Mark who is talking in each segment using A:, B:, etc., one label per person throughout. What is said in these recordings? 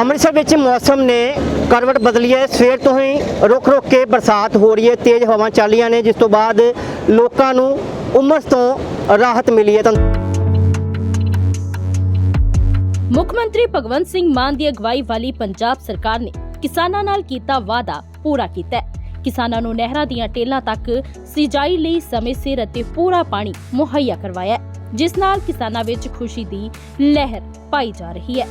A: ਅੰਮ੍ਰਿਤਸਰ ਵਿੱਚ ਮੌਸਮ ਨੇ ਕਰਵਟ ਬਦਲੀ ਹੈ। ਸਵੇਰ ਤੋਂ ਹੀ ਰੁਕ ਰੁਕ ਕੇ ਬਰਸਾਤ ਹੋ ਰਹੀ ਹੈ। ਤੇਜ਼ ਹਵਾਵਾਂ ਚੱਲੀਆਂ ਨੇ, ਜਿਸ ਤੋਂ ਬਾਅਦ ਲੋਕਾਂ ਨੂੰ ਉਮਸ ਤੋਂ ਰਾਹਤ ਮਿਲੀ ਹੈ। ਤਾਂ
B: ਮੁੱਖ ਮੰਤਰੀ ਭਗਵੰਤ ਸਿੰਘ ਮਾਨ ਦੀ ਅਗਵਾਈ ਵਾਲੀ ਪੰਜਾਬ ਸਰਕਾਰ ਨੇ ਕਿਸਾਨਾਂ ਨਾਲ ਕੀਤਾ ਵਾਅਦਾ, ਪੂਰਾ ਕੀਤਾ ਕਿਸਾਨਾਂ ਨੂੰ ਨਹਿਰਾਂ ਦੀਆਂ ਟੇਲਾਂ ਤੱਕ ਸਿੰਜਾਈ ਲਈ ਸਮੇਂ ਸਿਰ ਅਤੇ ਪੂਰਾ ਪਾਣੀ ਮੁਹੱਈਆ ਕਰਵਾਇਆ ਜਿਸ ਨਾਲ ਕਿਸਾਨਾਂ ਵਿੱਚ ਖੁਸ਼ੀ ਦੀ ਲਹਿਰ ਪਾਈ ਜਾ ਰਹੀ ਹੈ।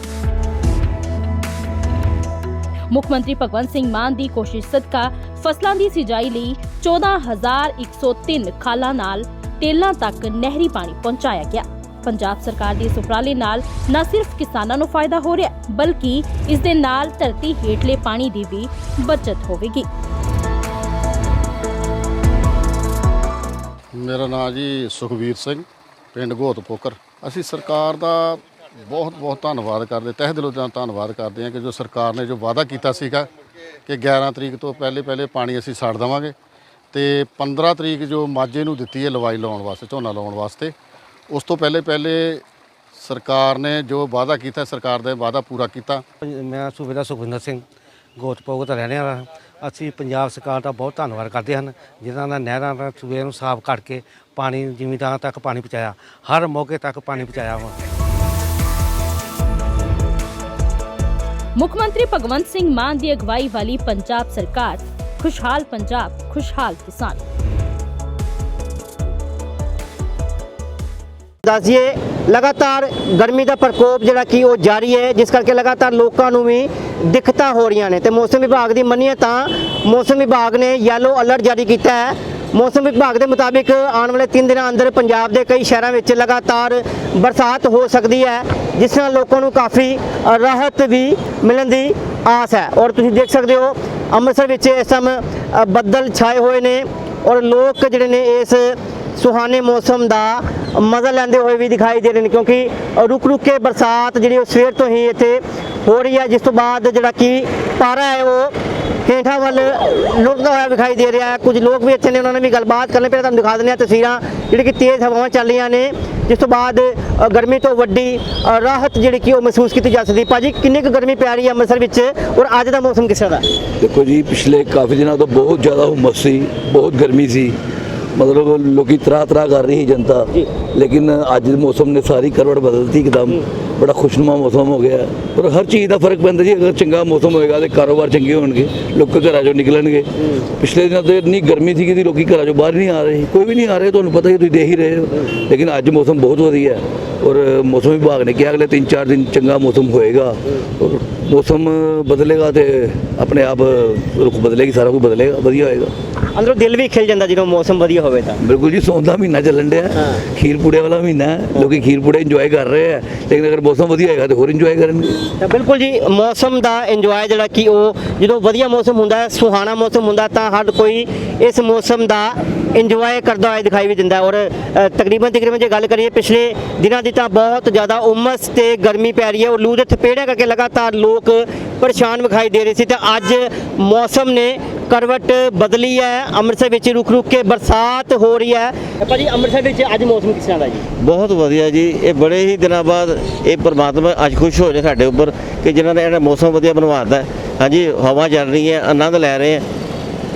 B: ਮੁੱਖ ਮੰਤਰੀ ਭਗਵੰਤ ਸਿੰਘ ਮਾਨ ਦੀ ਕੋਸ਼ਿਸ਼ ਸਦਕਾ ਫਸਲਾਂ ਦੀ ਸਿੰਜਾਈ ਲਈ 14103 ਖਾਲਾਂ ਨਾਲ ਟੇਲਾਂ ਤੱਕ ਨਹਿਰੀ ਪਾਣੀ ਪਹੁੰਚਾਇਆ ਗਿਆ। ਪੰਜਾਬ ਸਰਕਾਰ ਦੇ ਇਸ ਉਪਰਾਲੇ ਨਾਲ ਨਾ ਸਿਰਫ ਕਿਸਾਨਾਂ ਨੂੰ ਫਾਇਦਾ ਹੋ ਰਿਹਾ, ਬਲਕਿ ਇਸ ਦੇ ਨਾਲ ਧਰਤੀ ਹੇਠਲੇ ਪਾਣੀ ਦੀ ਵੀ ਬਚਤ ਹੋਵੇਗੀ।
C: ਮੇਰਾ ਨਾਮ ਜੀ ਸੁਖਵੀਰ ਸਿੰਘ, ਪਿੰਡ ਗੋਤ ਅਸੀਂ ਸਰਕਾਰ ਦਾ ਬਹੁਤ ਬਹੁਤ ਧੰਨਵਾਦ ਕਰਦੇ, ਤਹਿ ਦਿਲੋਂ ਦਾ ਧੰਨਵਾਦ ਕਰਦੇ ਹਾਂ ਕਿ ਜੋ ਸਰਕਾਰ ਨੇ ਜੋ ਵਾਅਦਾ ਕੀਤਾ ਸੀਗਾ ਕਿ 11 ਤਰੀਕ ਤੋਂ ਪਹਿਲੇ ਪਹਿਲੇ ਪਾਣੀ ਅਸੀਂ ਛੱਡ ਦੇਵਾਂਗੇ ਤੇ 15 ਤਰੀਕ ਜੋ ਮਾਝੇ ਨੂੰ ਦਿੱਤੀ ਹੈ ਲਵਾਈ ਲਾਉਣ ਵਾਸਤੇ, ਝੋਨਾ ਲਾਉਣ ਵਾਸਤੇ, ਉਸ ਤੋਂ ਪਹਿਲੇ ਪਹਿਲੇ ਸਰਕਾਰ ਨੇ ਜੋ ਵਾਅਦਾ ਕੀਤਾ, ਸਰਕਾਰ ਦਾ ਵਾਅਦਾ ਪੂਰਾ ਕੀਤਾ।
D: ਮੈਂ ਸੂਬੇਦਾਰ ਸੁਖਵਿੰਦਰ ਸਿੰਘ ਗੋਤਪੋਗ ਦਾ ਰਹਿਣ ਵਾਲਾ ਹਾਂ। ਅਸੀਂ ਪੰਜਾਬ ਸਰਕਾਰ ਦਾ ਬਹੁਤ ਧੰਨਵਾਦ ਕਰਦੇ ਹਨ, ਜਿਨ੍ਹਾਂ ਨੇ ਨਹਿਰਾਂ ਦਾ, ਸੂਬੇ ਨੂੰ ਸਾਫ਼ ਕਰਕੇ ਪਾਣੀ, ਜ਼ਿਮੀਂਦਾਰਾਂ ਤੱਕ ਪਾਣੀ ਪਹੁੰਚਾਇਆ। ਹਰ ਮੌਕੇ ਤੱਕ ਪਾਣੀ ਪਹੁੰਚਾਇਆ ਵਾ।
B: ਮੁੱਖ ਮੰਤਰੀ ਭਗਵੰਤ ਸਿੰਘ ਮਾਨ ਦੀ ਅਗਵਾਈ ਵਾਲੀ ਪੰਜਾਬ ਸਰਕਾਰ, ਖੁਸ਼ਹਾਲ ਪੰਜਾਬ, ਖੁਸ਼ਹਾਲ ਕਿਸਾਨ।
A: ਦੱਸਿਏ, ਲਗਾਤਾਰ ਗਰਮੀ ਦਾ ਪ੍ਰਕੋਪ ਜਿਹੜਾ ਕਿ ਉਹ ਜਾਰੀ ਹੈ, ਜਿਸ ਕਰਕੇ ਲਗਾਤਾਰ ਲੋਕਾਂ ਨੂੰ ਵੀ ਦਿੱਕਤਾਂ ਹੋ ਰਹੀਆਂ ਨੇ ਤੇ ਮੌਸਮ ਵਿਭਾਗ ਦੀ ਮੰਨੀਏ ਤਾਂ ਮੌਸਮ ਵਿਭਾਗ ਨੇ ਯੈਲੋ ਅਲਰਟ ਜਾਰੀ ਕੀਤਾ ਹੈ। ਮੌਸਮ ਵਿਭਾਗ ਦੇ ਮੁਤਾਬਿਕ ਆਉਣ ਵਾਲੇ 3 ਦਿਨਾਂ ਅੰਦਰ ਪੰਜਾਬ ਦੇ ਕਈ ਸ਼ਹਿਰਾਂ ਵਿੱਚ ਲਗਾਤਾਰ ਬਰਸਾਤ ਹੋ ਸਕਦੀ ਹੈ, ਜਿਸ ਨਾਲ ਲੋਕਾਂ ਨੂੰ ਕਾਫੀ ਰਾਹਤ ਵੀ ਮਿਲਣ ਦੀ ਆਸ ਹੈ। ਔਰ ਤੁਸੀਂ ਦੇਖ ਸਕਦੇ ਹੋ, ਅੰਮ੍ਰਿਤਸਰ ਵਿੱਚ ਇਸ ਸਮੇਂ ਬੱਦਲ ਛਾਏ ਹੋਏ ਨੇ ਔਰ ਲੋਕ ਜਿਹੜੇ ਨੇ ਇਸ ਸੁਹਾਨੇ ਮੌਸਮ ਦਾ ਮਜ਼ਾ ਲੈਂਦੇ ਹੋਏ ਵੀ ਦਿਖਾਈ ਦੇ ਰਹੇ ਨੇ, ਕਿਉਂਕਿ ਰੁਕ ਰੁਕ ਕੇ ਬਰਸਾਤ ਜਿਹੜੀ ਉਹ ਸਵੇਰ ਤੋਂ ਹੀ ਇੱਥੇ ਹੋ ਰਹੀ ਹੈ, ਜਿਸ ਤੋਂ ਬਾਅਦ ਜਿਹੜਾ ਕਿ ਪਾਰਾ ਹੈ ਉਹ ਹੇਠਾਂ ਵੱਲ ਲੁੜਦਾ ਹੋਇਆ ਵਿਖਾਈ ਦੇ ਰਿਹਾ ਹੈ। ਕੁਝ ਲੋਕ ਵੀ ਇੱਥੇ ਨੇ ਉਹਨਾਂ ਨੇ ਵੀ ਗੱਲਬਾਤ ਕਰਨੀ ਪਹਿਲਾਂ ਤੁਹਾਨੂੰ ਦਿਖਾ ਦਿੰਦੇ ਹਾਂ ਤਸਵੀਰਾਂ ਜਿਹੜੀ ਕਿ ਤੇਜ਼ ਹਵਾਵਾਂ ਚੱਲ ਰਹੀਆਂ ਨੇ ਜਿਸ ਤੋਂ ਬਾਅਦ ਗਰਮੀ ਤੋਂ ਵੱਡੀ ਰਾਹਤ ਜਿਹੜੀ ਕਿ ਉਹ ਮਹਿਸੂਸ ਕੀਤੀ ਜਾ ਸਕਦੀ। ਭਾਜੀ ਕਿੰਨੀ ਕੁ ਗਰਮੀ ਪੈ ਰਹੀ ਹੈ ਅੰਮ੍ਰਿਤਸਰ ਵਿੱਚ ਔਰ ਅੱਜ ਦਾ ਮੌਸਮ ਕਿਸ ਤਰ੍ਹਾਂ ਦਾ?
E: ਦੇਖੋ ਜੀ ਪਿਛਲੇ ਕਾਫੀ ਦਿਨਾਂ ਤੋਂ ਬਹੁਤ ਜ਼ਿਆਦਾ ਹੁਮਸ ਸੀ ਬਹੁਤ ਗਰਮੀ ਸੀ। ਮਤਲਬ ਲੋਕੀ ਤਰਾ ਤਰਾ ਕਰ ਰਹੀ ਸੀ ਜਨਤਾ। ਲੇਕਿਨ ਅੱਜ ਦੇ ਮੌਸਮ ਨੇ ਸਾਰੀ ਕਰਵਟ ਬਦਲਤੀ ਇੱਕਦਮ। ਬੜਾ ਖੁਸ਼ਨੁਮਾ ਮੌਸਮ ਹੋ ਗਿਆ। ਪਰ ਹਰ ਚੀਜ਼ ਦਾ ਫ਼ਰਕ ਪੈਂਦਾ ਜੀ, ਅਗਰ ਚੰਗਾ ਮੌਸਮ ਹੋਏਗਾ ਤੇ ਕਾਰੋਬਾਰ ਚੰਗੇ ਹੋਣਗੇ, ਲੋਕ ਘਰਾਂ ਚੋਂ ਨਿਕਲਣਗੇ। ਪਿਛਲੇ ਦਿਨਾਂ ਤੋਂ ਇੰਨੀ ਗਰਮੀ ਸੀ ਕਿ ਲੋਕੀ ਘਰਾਂ ਚੋਂ ਬਾਹਰ ਨਹੀਂ ਆ ਰਹੇ ਕੋਈ ਵੀ ਨਹੀਂ ਆ ਰਹੇ, ਤੁਹਾਨੂੰ ਪਤਾ ਹੀ, ਤੁਸੀਂ ਦੇਖ ਹੀ ਰਹੇ ਹੋ। ਲੇਕਿਨ ਅੱਜ ਮੌਸਮ ਬਹੁਤ ਵਧੀਆ ਹੈ। ਔਰ ਮੌਸਮ ਵਿਭਾਗ ਨੇ ਕਿਹਾ ਅਗਲੇ 3-4 ਦਿਨ ਚੰਗਾ ਮੌਸਮ ਹੋਏਗਾ। ਔਰ ਮੌਸਮ ਬਦਲੇਗਾ ਤੇ ਆਪਣੇ ਆਪ ਰੁਖ ਬਦਲੇਗੀ ਸਾਰਾ ਕੁਝ ਬਦਲੇਗਾ ਵਧੀਆ ਹੋਏਗਾ।
A: ਅੰਦਰੋਂ ਦਿਲ ਵੀ ਖਿਲ ਜਾਂਦਾ ਜਦੋਂ ਮੌਸਮ ਵਧੀਆ ਹੋਵੇ ਤਾਂ।
E: ਬਿਲਕੁਲ ਜੀ ਸੌਣ ਦਾ ਮਹੀਨਾ ਚੱਲਣ ਡਿਆ। ਖੀਰ ਪੂੜੇ ਵਾਲਾ ਮਹੀਨਾ ਲੋਕੀ ਖੀਰ ਪੂੜੇ ਇੰਜੋਏ ਕਰ ਰਹੇ ਆ ਲੇਕਿਨ ਅਗਰ ਮੌਸਮ ਵਧੀਆ ਹੋਏਗਾ ਤੇ ਹੋਰ ਇੰਜੋਏ ਕਰਨਗੇ।
A: ਤਾਂ ਬਿਲਕੁਲ ਜੀ ਮੌਸਮ ਦਾ ਇੰਜੋਏ ਜਿਹੜਾ ਕਿ ਉਹ ਜਦੋਂ ਵਧੀਆ ਮੌਸਮ ਹੁੰਦਾ ਹੈ ਸੁਹਾਣਾ ਮੌਸਮ ਹੁੰਦਾ ਤਾਂ ਹਰ ਕੋਈ ਇਸ ਮੌਸਮ ਦਾ ਇੰਜੋਏ ਕਰਦਾ ਹੋਇਆ ਦਿਖਾਈ ਵੀ ਦਿੰਦਾ ਔਰ ਤਕਰੀਬਨ ਤਕਰੀਬਨ ਜੇ ਗੱਲ ਕਰੀਏ ਪਿਛਲੇ ਦਿਨਾਂ ਦੀ ਤਾਂ ਬਹੁਤ ਜ਼ਿਆਦਾ ਉਮਸ ਤੇ ਗਰਮੀ ਪੈ ਰਹੀ ਹੈ ਔਰ ਲੂ ਦੇ ਥਪੇੜਿਆਂ ਕਰਕੇ ਲਗਾਤਾਰ ਲੋਕ ਪਰੇਸ਼ਾਨ ਵਿਖਾਈ ਦੇ ਰਹੇ ਸੀ ਤੇ ਅੱਜ ਮੌਸਮ ਨੇ ਕਰਵਟ ਬਦਲੀ ਹੈ। ਅੰਮ੍ਰਿਤਸਰ ਵਿੱਚ ਰੁਕ ਰੁਕ ਕੇ ਬਰਸਾਤ ਹੋ ਰਹੀ ਹੈ। ਭਾਜੀ ਅੰਮ੍ਰਿਤਸਰ ਵਿੱਚ ਅੱਜ ਮੌਸਮ ਕਿਸ ਤਰ੍ਹਾਂ ਦਾ ਜੀ?
F: ਬਹੁਤ ਵਧੀਆ ਜੀ। ਇਹ ਬੜੇ ਹੀ ਦਿਨਾਂ ਬਾਅਦ ਇਹ ਪਰਮਾਤਮਾ ਅੱਜ ਖੁਸ਼ ਹੋ ਰਿਹਾ ਸਾਡੇ ਉੱਪਰ ਕਿ ਜਿਨ੍ਹਾਂ ਨੇ ਇਹਦਾ ਮੌਸਮ ਵਧੀਆ ਬਣਵਾਤਾ ਹਾਂਜੀ ਹਵਾ ਚੱਲ ਰਹੀ ਹੈ ਆਨੰਦ ਲੈ ਰਹੇ ਹੈ।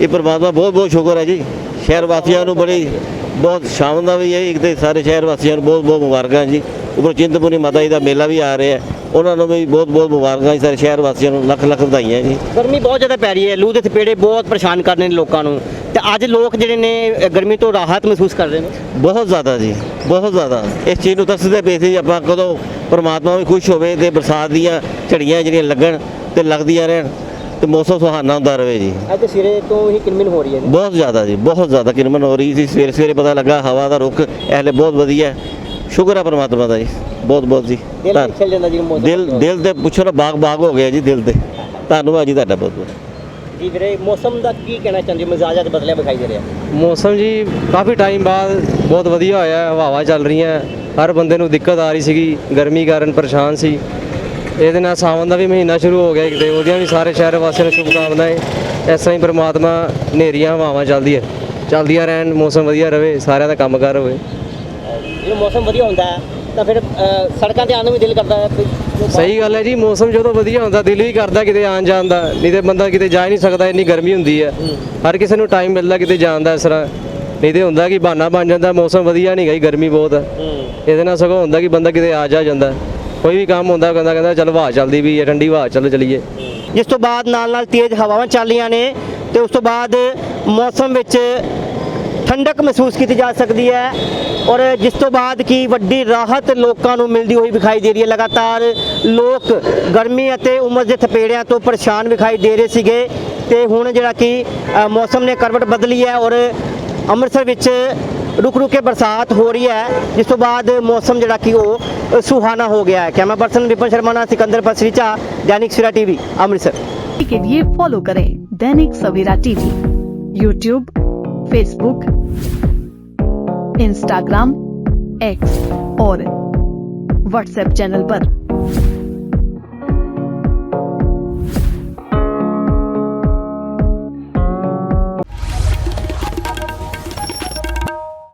F: ਇਹ ਪਰਮਾਤਮਾ ਬਹੁਤ ਬਹੁਤ ਸ਼ੁਕਰ ਹੈ ਜੀ। ਸ਼ਹਿਰ ਵਾਸੀਆਂ ਨੂੰ ਬੜੀ ਬਹੁਤ ਸ਼ਾਮ ਦਾ ਵੀ ਹੈ ਇੱਕ ਤੇ ਸਾਰੇ ਸ਼ਹਿਰ ਵਾਸੀਆਂ ਨੂੰ ਬਹੁਤ ਬਹੁਤ ਮੁਬਾਰਕਾਂ ਜੀ। ਉੱਪਰ ਚਿੰਤਪੁਰਨੀ ਮਾਤਾ ਜੀ ਦਾ ਮੇਲਾ ਵੀ ਆ ਰਿਹਾ ਹੈ। ਉਹਨਾਂ ਨੂੰ ਵੀ ਬਹੁਤ ਬਹੁਤ ਮੁਬਾਰਕਾਂ ਜੀ ਸਾਰੇ ਸ਼ਹਿਰ ਵਾਸੀਆਂ ਨੂੰ ਲੱਖ ਲੱਖ ਵਧਾਈਆਂ ਜੀ।
A: ਗਰਮੀ ਬਹੁਤ ਜ਼ਿਆਦਾ ਪੈ ਰਹੀ ਹੈ। ਲੂ ਦੇ ਥਪੇੜੇ ਬਹੁਤ ਪਰੇਸ਼ਾਨ ਕਰ ਰਹੇ ਨੇ ਲੋਕਾਂ ਨੂੰ। ਤੇ ਅੱਜ ਲੋਕ ਜਿਹੜੇ ਨੇ ਗਰਮੀ ਤੋਂ ਰਾਹਤ ਮਹਿਸੂਸ ਕਰ ਰਹੇ ਨੇ।
F: ਬਹੁਤ ਜ਼ਿਆਦਾ ਜੀ ਬਹੁਤ ਜ਼ਿਆਦਾ। ਇਸ ਚੀਜ਼ ਨੂੰ ਦੱਸਦੇ ਪਏ ਸੀ ਆਪਾਂ ਕਦੋਂ ਪਰਮਾਤਮਾ ਵੀ ਖੁਸ਼ ਹੋਵੇ ਤੇ ਬਰਸਾਤ ਦੀਆਂ ਝੜੀਆਂ ਜਿਹੜੀਆਂ ਲੱਗਣ ਤੇ ਲੱਗਦੀਆਂ ਰਹਿਣ। ਤੇ ਮੌਸਮ ਸੁਹਾਨਾ ਹੁੰਦਾ ਰਹੇ ਜੀ।
A: ਅੱਜ ਸਿਰੇ ਤੋਂ ਹੀ ਕਿਨਮਿਨ ਹੋ ਰਹੀ ਹੈ ਜੀ।
F: ਬਹੁਤ ਜ਼ਿਆਦਾ ਜੀ ਬਹੁਤ ਜ਼ਿਆਦਾ ਕਿਰਮਨ ਹੋ ਰਹੀ ਸੀ। ਸਵੇਰੇ ਸਵੇਰੇ ਪਤਾ ਲੱਗਾ ਹਵਾ ਦਾ ਰੁਖ ਇਹਲੇ ਬਹੁਤ ਵਧੀਆ। ਹੈ। ਸ਼ੁਕਰ ਹੈ ਪਰਮਾਤਮਾ ਦਾ ਜੀ ਬਹੁਤ ਬਹੁਤ ਜੀ।
A: ਦਿਲ
F: ਧੰਨ-
A: ਖਿਲ ਜਾਂਦਾ ਜੀ ਮੌਸਮ
F: ਦਿਲ ਦਿਲ ਤੇ ਪੁੱਛੋ ਨਾ ਬਾਗ ਬਾਗ ਹੋ ਗਿਆ ਜੀ ਦਿਲ ਤੇ। ਧੰਨਵਾਦ ਜੀ ਤੁਹਾਡਾ ਬਹੁਤ ਬਹੁਤ।
A: ਜੀ ਵੀਰੇ ਮੌਸਮ ਦਾ ਕੀ ਕਹਿਣਾ ਚਾਹੁੰਦੇ ਹੋ? ਮਿਜ਼ਾਜ ਅੱਜ ਬਦਲਿਆ ਵਿਖਾਈ ਦੇ ਰਿਹਾ।
G: ਮੌਸਮ ਜੀ ਕਾਫੀ ਟਾਈਮ ਬਾਅਦ ਬਹੁਤ ਵਧੀਆ ਹੋਇਆ ਹੈ, ਹਵਾਵਾਂ ਚੱਲ ਰਹੀਆਂ। ਹਰ ਬੰਦੇ ਨੂੰ ਦਿੱਕਤ ਆ ਰਹੀ ਸੀਗੀ ਗਰਮੀ ਕਾਰਨ ਪਰੇਸ਼ਾਨ ਸੀ। ਇਹਦੇ ਨਾਲ ਸਾਵਣ ਦਾ ਵੀ ਮਹੀਨਾ ਸ਼ੁਰੂ ਹੋ ਗਿਆ ਕਿਤੇ ਉਹਦੀਆਂ ਵੀ ਸਾਰੇ ਸ਼ਹਿਰ ਵਾਸੀਆਂ ਨੂੰ ਸ਼ੁਭਕਾਮਨਾਵਾਂ ਇਸ ਤਰ੍ਹਾਂ ਹੀ ਪ੍ਰਮਾਤਮਾ ਹਨੇਰੀਆਂ ਹਵਾਵਾਂ ਚੱਲਦੀਆਂ। ਚੱਲਦੀਆਂ ਰਹਿਣ ਮੌਸਮ ਵਧੀਆ ਰਵੇ ਸਾਰਿਆਂ ਦਾ ਕੰਮਕਾਰ ਹੋਵੇ।
A: ਜਦੋਂ ਮੌਸਮ ਵਧੀਆ ਹੁੰਦਾ ਹੈ ਤਾਂ ਫਿਰ ਸੜਕਾਂ ਤੇ ਆਉਣ ਨੂੰ ਵੀ ਦਿਲ ਕਰਦਾ ਹੈ
G: ਸਹੀ ਗੱਲ ਹੈ ਜੀ ਮੌਸਮ ਜਦੋਂ ਵਧੀਆ ਹੁੰਦਾ ਦਿਲ ਵੀ ਕਰਦਾ ਕਿਤੇ ਆਉਣ ਜਾਣ ਦਾ। ਨਹੀਂ ਤੇ ਬੰਦਾ ਕਿਤੇ ਜਾ ਹੀ ਨਹੀਂ ਸਕਦਾ ਇੰਨੀ ਗਰਮੀ ਹੁੰਦੀ ਹੈ। ਹਰ ਕਿਸੇ ਨੂੰ ਟਾਈਮ ਮਿਲਦਾ ਕਿਤੇ ਜਾਣ ਦਾ ਇਸ ਤਰ੍ਹਾਂ। ਨਹੀਂ ਤੇ ਹੁੰਦਾ ਕਿ ਬਹਾਨਾ ਬਣ ਜਾਂਦਾ ਮੌਸਮ ਵਧੀਆ ਨਹੀਂ ਗਈ ਗਰਮੀ ਬਹੁਤ ਹੈ। ਇਹਦੇ ਨਾਲ ਸਗੋਂ ਹੁੰਦਾ ਕਿ ਬੰਦਾ ਕਿਤੇ ਆ ਜਾ ਜਾਂਦਾ। ਕੋਈ ਵੀ ਕੰਮ ਹੁੰਦਾ, ਕਹਿੰਦਾ ਕਹਿੰਦਾ ਚੱਲ ਹਵਾ ਚੱਲਦੀ ਵੀ ਹੈ, ਠੰਡੀ ਹਵਾ, ਚੱਲ ਚਲੀਏ।
A: ਜਿਸ ਤੋਂ ਬਾਅਦ ਨਾਲ ਨਾਲ ਤੇਜ਼ ਹਵਾਵਾਂ ਚੱਲ ਰਹੀਆਂ ਨੇ ਤੇ ਉਸ ਤੋਂ ਬਾਅਦ ਮੌਸਮ ਵਿੱਚ ਠੰਡਕ ਮਹਿਸੂਸ ਕੀਤੀ ਜਾ ਸਕਦੀ ਹੈ ਔਰ ਜਿਸ ਤੋਂ ਬਾਅਦ ਕੀ ਵੱਡੀ ਰਾਹਤ ਲੋਕਾਂ ਨੂੰ ਮਿਲਦੀ ਹੋਈ ਵਿਖਾਈ ਦੇ ਰਹੀ ਹੈ। ਲਗਾਤਾਰ ਲੋਕ ਗਰਮੀ ਅਤੇ ਉਮਸ ਦੇ ਥਪੇੜਿਆਂ ਤੋਂ ਪਰੇਸ਼ਾਨ ਵਿਖਾਈ ਦੇ ਰਹੇ ਸੀਗੇ ਤੇ ਹੁਣ ਜਿਹੜਾ ਕਿ ਮੌਸਮ ਨੇ ਕਰਵਟ ਬਦਲੀ ਹੈ ਔਰ ਅੰਮ੍ਰਿਤਸਰ ਵਿੱਚ ਰੁਕ ਰੁਕ ਕੇ ਬਰਸਾਤ ਹੋ ਰਹੀ ਹੈ। ਜਿਸ ਤੋਂ ਬਾਅਦ ਮੌਸਮ ਜਿਹੜਾ ਕਿ ਉਹ सुहाना हो गया है। Camera person Vipan Sharma Sikandar Pasricha Dainik Savera TV, Amritsar.
H: के लिए फॉलो करें Dainik Savera TV YouTube Facebook Instagram X और व्हाट्सएप चैनल पर।